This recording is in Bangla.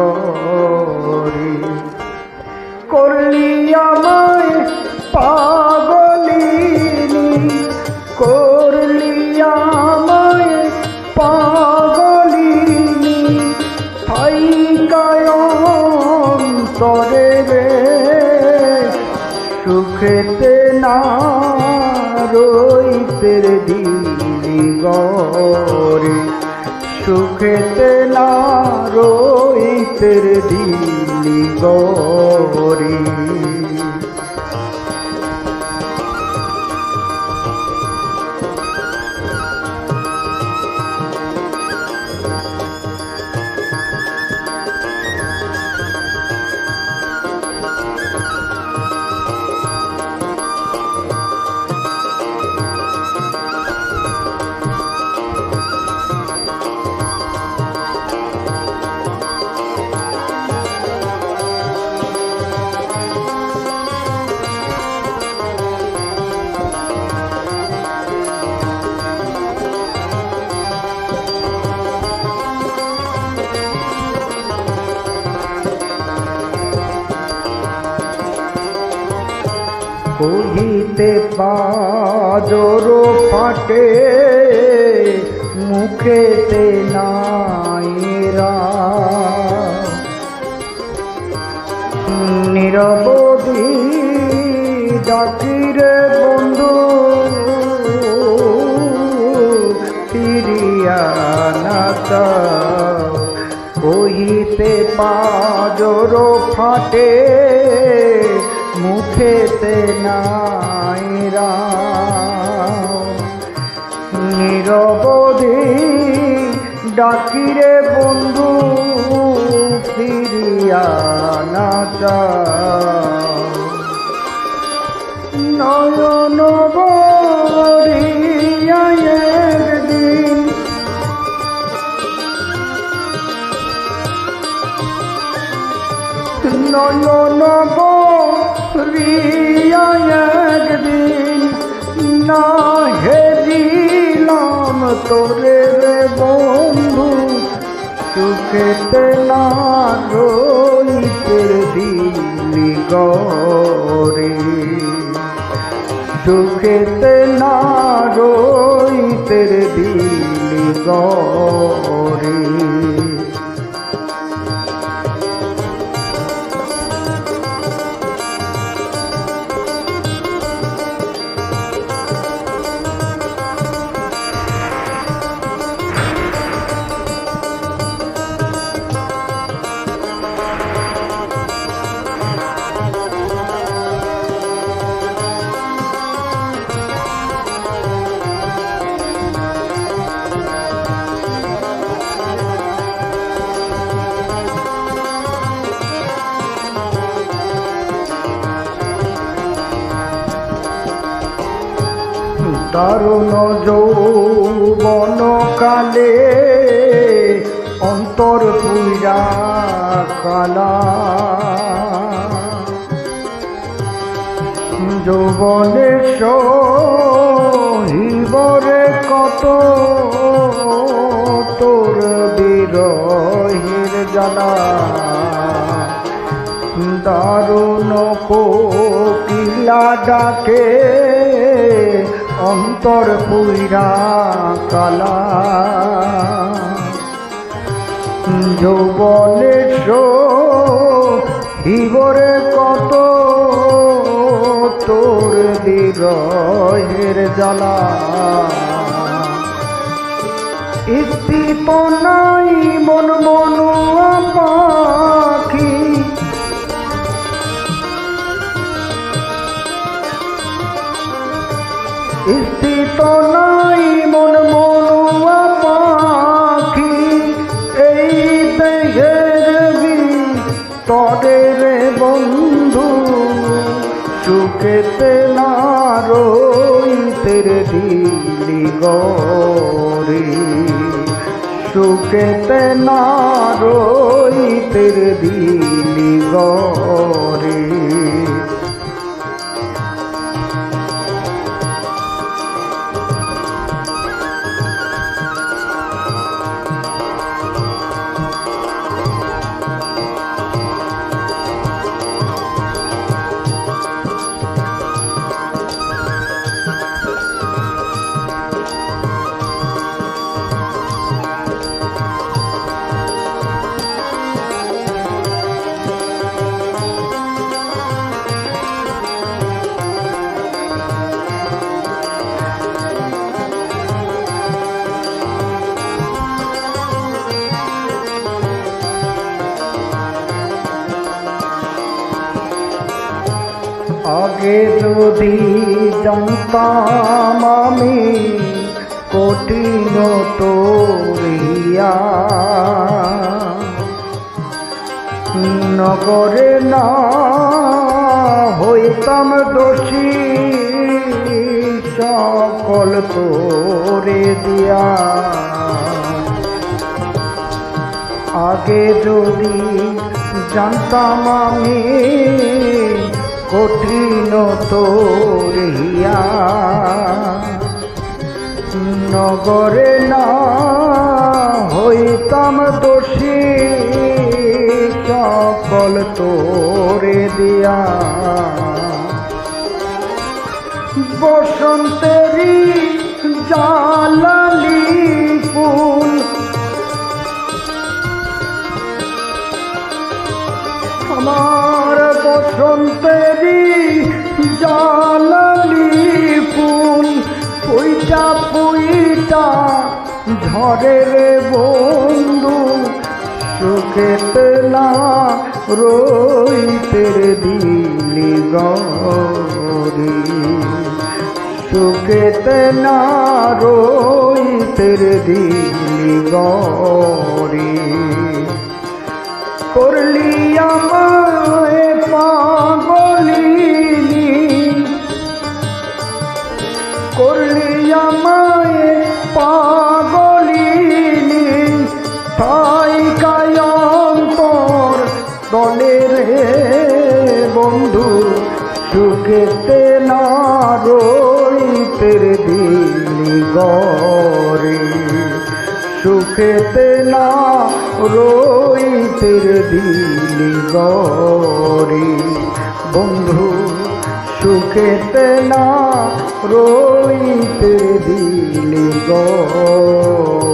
গরে করলি আমায় পাগলিনী, করলি আমায় পাগলিনী। থাইকায় অন্তরে রে, সুখেতে না রইতের দিলি গরে সুখেতে না রইতের দিলি গরে। কহিতে পাজর ফাটে মুখেতে নাইরা নিরবধি ডাকিরে বন্ধু ফিরিয়া নাতা কহিতে পাজর ফাটে মুখেতে নাই নিরবধি ডাকিরে বন্ধু ফিরিয়া না যাও নয়ন তোরে রে বন্ধু সুখেতে না রইতের দিলি গরে সুখেতে না রইতে দিলি গরে দারুণ যৌবন কালে অন্তর পূজা কালা। যৌবনে সহিবরে কত তোর বিরহির জ্বালা। দারুণ কোকিলা ডাকে অন্তর পুইরা কালা। যৌবনের হিবরে কত তোর বিরহের জ্বালা। ইস্তিত নাই মন মনুয়া পাখি নাই মন মনুয়া পাখি। এই দেহের তরে রে বন্ধু সুখেতে না রইতের দিলি গরে সুখেতে না রইতের দিলি গরে আগে যদি জানতাম আমি কঠিন তোরিয়া নগরে না হইতাম দোষী, সকল তোরে দিয়া। আগে যদি জানতাম আমি কঠিন তোরিয়া নগরে না হইতাম দোষী সকল তোরে দিয়া। বসন্তেরই জালালি ফুল। আমার বসন্তেরই জালালি ফুল, পুইটা পুইটা ঝরে বন্ধু। সুখেতে না রইতে দিলি গরি সুখেতে না রইতে দিলি গরি করলি আমায় বন্ধু, সুখেতে না রইতে দিলি গরে সুখেতে না রইতে দিলি গরে বন্ধু, সুখেতে না রইতে দিলি গরে